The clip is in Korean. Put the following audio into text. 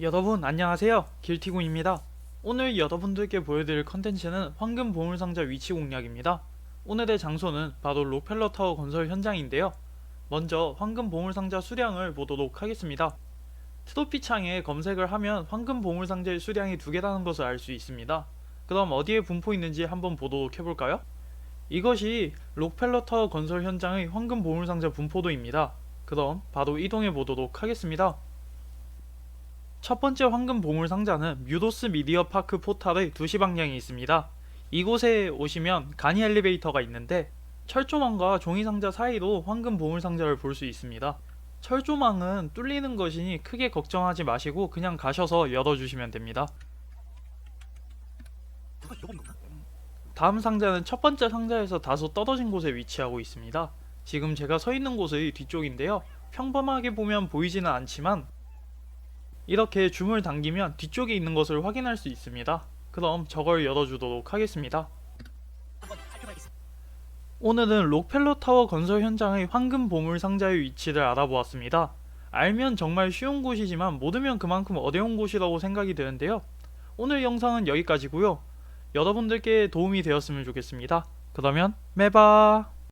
여러분 안녕하세요. 길티구입니다. 오늘 여러분들께 보여드릴 컨텐츠는 황금 보물상자 위치 공략입니다. 오늘의 장소는 바로 록펠러 타워 건설 현장인데요. 먼저 황금 보물상자 수량을 보도록 하겠습니다. 트로피 창에 검색을 하면 황금 보물상자의 수량이 두 개라는 것을 알 수 있습니다. 그럼 어디에 분포 있는지 한번 보도록 해볼까요? 이것이 록펠러 타워 건설 현장의 황금 보물상자 분포도입니다. 그럼 바로 이동해 보도록 하겠습니다 첫 번째 황금 보물 상자는 뮤도스 미디어 파크 포탈의 2시 방향에 있습니다. 이곳에 오시면 간이 엘리베이터가 있는데 철조망과 종이 상자 사이로 황금 보물 상자를 볼 수 있습니다. 철조망은 뚫리는 것이니 크게 걱정하지 마시고 그냥 가셔서 열어주시면 됩니다. 다음 상자는 첫 번째 상자에서 다소 떨어진 곳에 위치하고 있습니다. 지금 제가 서 있는 곳의 뒤쪽인데요. 평범하게 보면 보이지는 않지만 이렇게 줌을 당기면 뒤쪽에 있는 것을 확인할 수 있습니다. 그럼 저걸 열어주도록 하겠습니다. 오늘은 록펠러 타워 건설 현장의 황금 보물 상자의 위치를 알아보았습니다. 알면 정말 쉬운 곳이지만 모르면 그만큼 어려운 곳이라고 생각이 드는데요. 오늘 영상은 여기까지고요. 여러분들께 도움이 되었으면 좋겠습니다. 그러면 매바